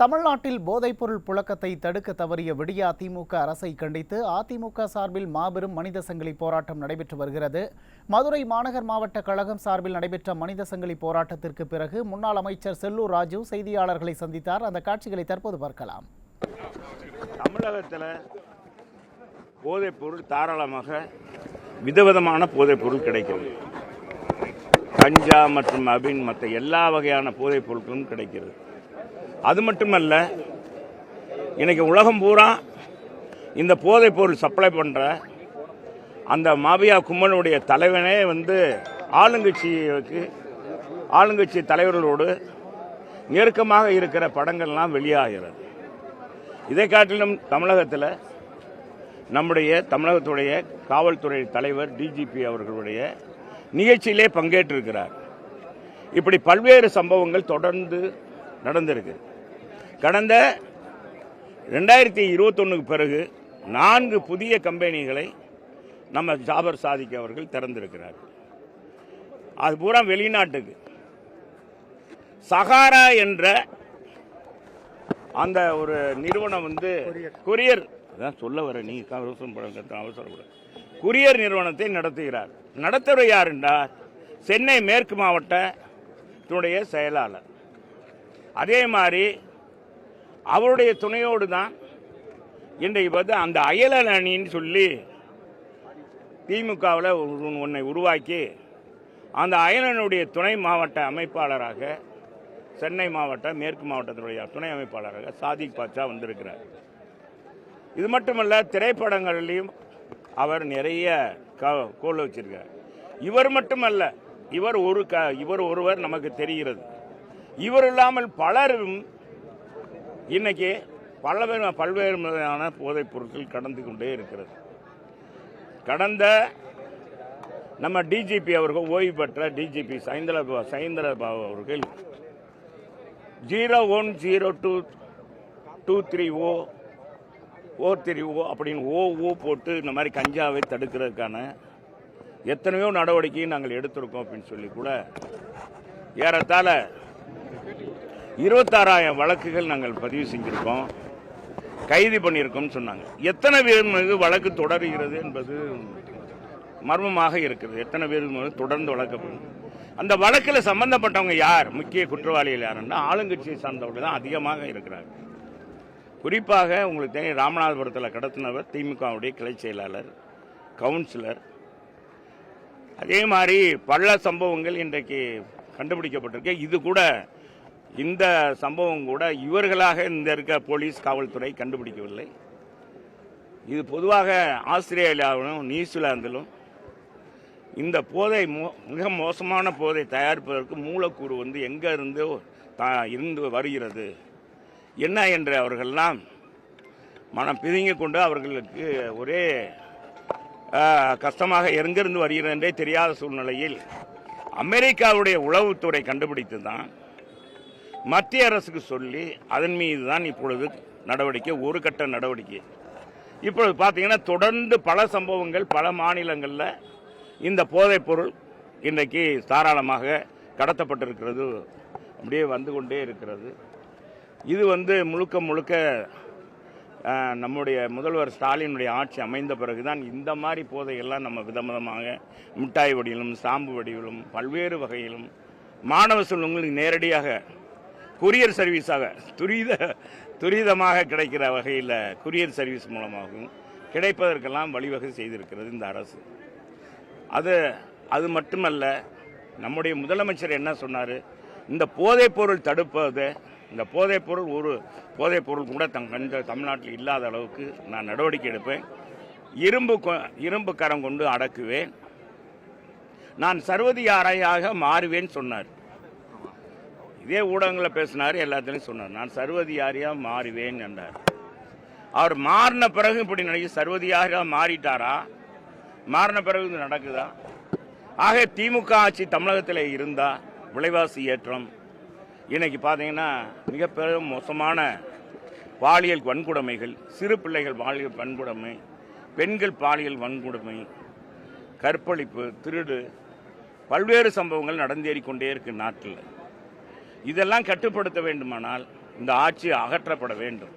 தமிழ்நாட்டில் போதைப்பொருள் புழக்கத்தை தடுக்க தவறிய விடிய அதிமுக அரசை கண்டித்து அதிமுக சார்பில் மாபெரும் மனித சங்கிலி போராட்டம் நடைபெற்று வருகிறது. மதுரை மாநகர் மாவட்ட கழகம் சார்பில் நடைபெற்ற மனித சங்கிலி போராட்டத்திற்கு பிறகு முன்னாள் அமைச்சர் செல்லூர் ராஜு செய்தியாளர்களை சந்தித்தார். அந்த காட்சிகளை தற்போது பார்க்கலாம். தமிழகத்தில் போதைப்பொருள் தாராளமாக விதவிதமான போதைப்பொருள் கிடைக்கிறது. கஞ்சா மற்றும் அபின் மற்ற எல்லா வகையான போதைப் பொருட்களும் கிடைக்கிறது. அது மட்டுமல்ல இன்றைக்கி உலகம் பூரா இந்த போதைப் பொருள் சப்ளை பண்ணுற அந்த மாபியா கும்மனுடைய தலைவனே வந்து ஆளுங்கட்சிக்கு ஆளுங்கட்சி தலைவர்களோடு நெருக்கமாக இருக்கிற படங்கள்லாம் வெளியாகிறது. இதை காட்டிலும் தமிழகத்தில் நம்முடைய தமிழகத்துடைய காவல்துறை தலைவர் டிஜிபி அவர்களுடைய நிகழ்ச்சியிலே பங்கேற்றிருக்கிறார். இப்படி பல்வேறு சம்பவங்கள் தொடர்ந்து நடந்திருக்கு. கடந்த ரெண்டாயிரத்தி இருபத்தொன்னுக்கு பிறகு நான்கு புதிய கம்பெனிகளை நம்ம ஜாபர் சாதிக் அவர்கள் திறந்திருக்கிறார். அது பூரா வெளிநாட்டுக்கு. சகாரா என்ற அந்த ஒரு நிறுவனம் வந்து கொரியர் அதான் சொல்ல வர நீ அவசரம் அவசரப்பட குரியர் நிறுவனத்தை நடத்துகிறார். நடத்துவர் யார் என்றால் சென்னை மேற்கு மாவட்டத்தினுடைய செயலாளர். அதே மாதிரி அவருடைய துணையோடு தான் இன்றைக்கு பார்த்து அந்த அயலன் அணின்னு சொல்லி திமுகவில் ஒன்றை உருவாக்கி அந்த அயலனுடைய துணை மாவட்ட அமைப்பாளராக சென்னை மாவட்ட மேற்கு மாவட்டத்தினுடைய துணை அமைப்பாளராக சாதிக் பாட்சா வந்திருக்கிறார். இது மட்டுமல்ல திரைப்படங்களிலையும் அவர் நிறைய க- கோல் வச்சிருக்கார் இவர் மட்டுமல்ல இவர் ஒரு க இவர் ஒருவர் நமக்கு தெரிகிறது. இவர் இல்லாமல் பலரும் இன்னைக்கு பல்வேறு பல்வேறு முறையான போதைப் பொருட்கள் கடந்து கொண்டே இருக்கிறது. கடந்த நம்ம டிஜிபி அவர்கள் ஓய்வு பெற்ற டிஜிபி சைந்தர சைந்தரபாபு அவர்கள் zero one zero two two three O or three O அப்படின்னு ஓ ஓ போட்டு இந்த மாதிரி கஞ்சாவை தடுக்கிறதுக்கான எத்தனையோ நடவடிக்கையும் நாங்கள் எடுத்திருக்கோம் அப்படின்னு சொல்லி கூட ஏறத்தாழ இருபத்தாறாயிரம் வழக்குகள் நாங்கள் பதிவு செஞ்சுருக்கோம். கைது பண்ணியிருக்கோம்னு சொன்னாங்க. எத்தனை பேர் மீது வழக்கு தொடருகிறது என்பது மர்மமாக இருக்கிறது எத்தனை பேர் மீது தொடர்ந்து வழக்கப்படும் அந்த வழக்கில் சம்பந்தப்பட்டவங்க யார்? முக்கிய குற்றவாளிகள் யாருன்னா ஆளுங்கட்சியை சார்ந்தவர்கள் தான் அதிகமாக இருக்கிறாங்க. குறிப்பாக உங்களுக்கு தெரியும் ராமநாதபுரத்தில் கடத்தினவர் திமுகவுடைய கிளை செயலாளர் கவுன்சிலர். அதே மாதிரி பல சம்பவங்கள் இன்றைக்கு கண்டுபிடிக்கப்பட்டிருக்கு. இது கூட இந்த சம்பவம் கூட இவர்களாக இந்த இருக்க போலீஸ் காவல்துறை கண்டுபிடிக்கவில்லை. இது பொதுவாக ஆஸ்திரேலியாவிலும் நியூசிலாந்திலும் இந்த போதை மோ- மிக மோசமான போதை தயாரிப்பதற்கு மூலக்கூறு வந்து எங்கேருந்து இருந்து தா- இருந்து வருகிறது. என்ன என்று அவர்கள்லாம் மனம் பிதுங்கி கொண்டு அவர்களுக்கு ஒரே கஷ்டமாக எங்கிருந்து வருகிறது என்றே தெரியாத சூழ்நிலையில் அமெரிக்காவுடைய உளவுத்துறை கண்டுபிடித்து தான் மத்திய அரசுக்கு சொல்லி அதன் மீது தான் இப்பொழுது நடவடிக்கை ஒரு கட்ட நடவடிக்கை. இப்பொழுது பார்த்தீங்கன்னா தொடர்ந்து பல சம்பவங்கள் பல மாநிலங்களில் இந்த போதைப்பொருள் இன்றைக்கு தாராளமாக கடத்தப்பட்டிருக்கிறது. அப்படியே வந்து கொண்டே இருக்கிறது. இது வந்து முழுக்க முழுக்க நம்முடைய முதல்வர் ஸ்டாலினுடைய ஆட்சி அமைந்த பிறகுதான் இந்த மாதிரி போதைகள்லாம் நம்ம விதவிதமாக மிட்டாய் வடிவிலும் சாம்பு வடிவிலும் பல்வேறு வகையிலும் மாணவ செல்வங்களுக்கு நேரடியாக கொரியர் சர்வீஸாக துரித துரிதமாக கிடைக்கிற வகையில் கொரியர் சர்வீஸ் மூலமாகவும் கிடைப்பதற்கெல்லாம் வழிவகை செய்திருக்கிறது இந்த அரசு. அது அது மட்டுமல்ல நம்முடைய முதலமைச்சர் என்ன சொன்னார்? இந்த போதைப் பொருள் தடுப்பது இந்த போதைப் பொருள் ஒரு போதைப் பொருள் கூட தம் கண்ட தமிழ்நாட்டில் இல்லாத அளவுக்கு நான் நடவடிக்கை எடுப்பேன். இரும்பு கொ- இரும்பு கரம் கொண்டு அடக்குவேன். நான் சர்வதிகாரையாக மாறுவேன் சொன்னார். இதே ஊடகங்களில் பேசினார் எல்லாத்துலேயும் சொன்னார். நான் சர்வதிகாரியாக மாறுவேன் என்றார். அவர் மாறின பிறகு இப்படி நினைக்க சர்வதிகாரியாக மாறிட்டாரா? மாறின பிறகு இது நடக்குதா? ஆக திமுக ஆட்சி தமிழகத்தில் இருந்தால் விலைவாசி ஏற்றம். இன்னைக்கு பார்த்தீங்கன்னா மிக பெரும் மோசமான பாலியல் வன்கொடுமைகள் சிறு பிள்ளைகள் பாலியல் வன்கொடுமை பெண்கள் பாலியல் வன்கொடுமை கற்பழிப்பு திருடு பல்வேறு சம்பவங்கள் நடந்தேறிக்கொண்டே இருக்கு நாட்டில். இதெல்லாம் கட்டுப்படுத்த வேண்டுமானால் இந்த ஆட்சி அகற்றப்பட வேண்டும்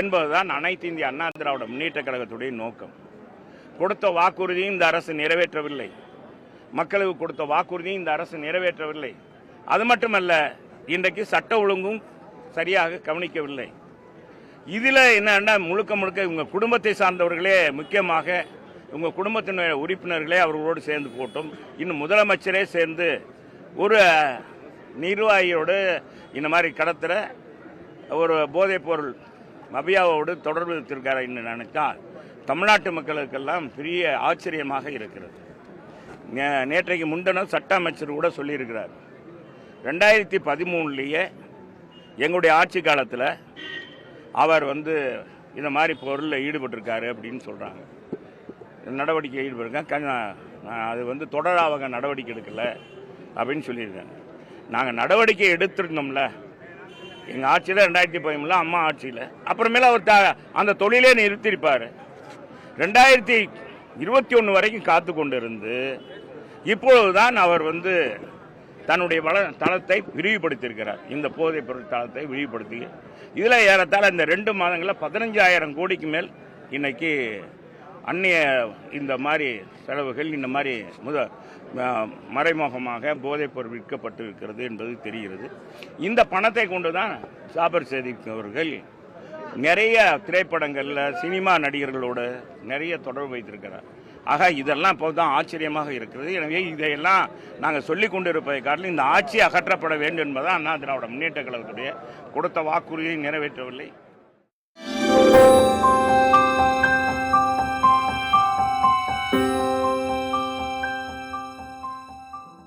என்பதுதான் அனைத்து இந்திய அண்ணா திராவிட முன்னேற்ற கழகத்துடைய நோக்கம். கொடுத்த வாக்குறுதியும் இந்த அரசு நிறைவேற்றவில்லை. மக்களுக்கு கொடுத்த வாக்குறுதியும் இந்த அரசு நிறைவேற்றவில்லை. அது மட்டுமல்ல இன்றைக்கு சட்ட ஒழுங்கும் சரியாக கவனிக்கவில்லை. இதில் என்னன்னா முழுக்க முழுக்க இவங்க குடும்பத்தை சார்ந்தவர்களே முக்கியமாக இவங்க குடும்பத்தினுடைய உறுப்பினர்களே அவர்களோடு சேர்ந்து போட்டும். இன்னும் முதலமைச்சரே சேர்ந்து ஒரு நிர்வாகியோடு இந்த மாதிரி கடத்துகிற ஒரு போதைப் பொருள் மபியாவோடு தொடர்பு வைத்திருக்காரு என்று நினைத்தால் தமிழ்நாட்டு மக்களுக்கெல்லாம் பெரிய ஆச்சரியமாக இருக்கிறது. நே- நேற்றைக்கு முன்தினம் சட்ட அமைச்சர் கூட சொல்லியிருக்கிறார். ரெண்டாயிரத்தி பதிமூணுலேயே எங்களுடைய ஆட்சி காலத்தில் அவர் வந்து இந்த மாதிரி பொருளில் ஈடுபட்டிருக்காரு அப்படின்னு சொல்கிறாங்க நடவடிக்கை ஈடுபட்டிருக்கேன் அது வந்து தொடராக நடவடிக்கை எடுக்கலை அப்படின்னு சொல்லியிருக்காங்க. நாங்கள் நடவடிக்கை எடுத்திருந்தோம்ல. எங்கள் ஆட்சியில் ரெண்டாயிரத்தி பதிமூணில் அம்மா ஆட்சியில். அப்புறமேல அவர் த அந்த தொழிலே நிறுத்தியிருப்பார். ரெண்டாயிரத்தி இருபத்தி ஒன்று வரைக்கும் காத்து கொண்டு இருந்து இப்பொழுதுதான் அவர் வந்து தன்னுடைய வள தளத்தை விரிவுபடுத்தியிருக்கிறார். இந்த போதைப் பொருள் தளத்தை விரிவுபடுத்தி. இதில் ஏறத்தாழ இந்த ரெண்டு மாதங்களில் பதினஞ்சாயிரம் கோடிக்கு மேல் இன்னைக்கு அந்நிய இந்த மாதிரி செலவுகள் இந்த மாதிரி முத மறைமுகமாக போதைப் பொருள் விற்கப்பட்டு இருக்கிறது என்பது தெரிகிறது. இந்த பணத்தை கொண்டு தான் சாபர் சேதிக் அவர்கள் நிறைய திரைப்படங்களில் சினிமா நடிகர்களோடு நிறைய தொடர்பு வைத்திருக்கிறார். ஆக இதெல்லாம் இப்போ தான் ஆச்சரியமாக இருக்கிறது. எனவே இதையெல்லாம் நாங்கள் சொல்லிக் கொண்டிருப்பதை காட்டிலும் இந்த ஆட்சி அகற்றப்பட வேண்டும் என்பதான் அண்ணா திராவிட முன்னேற்ற கழகத்துடைய கொடுத்த வாக்குறுதியை நிறைவேற்றவில்லை.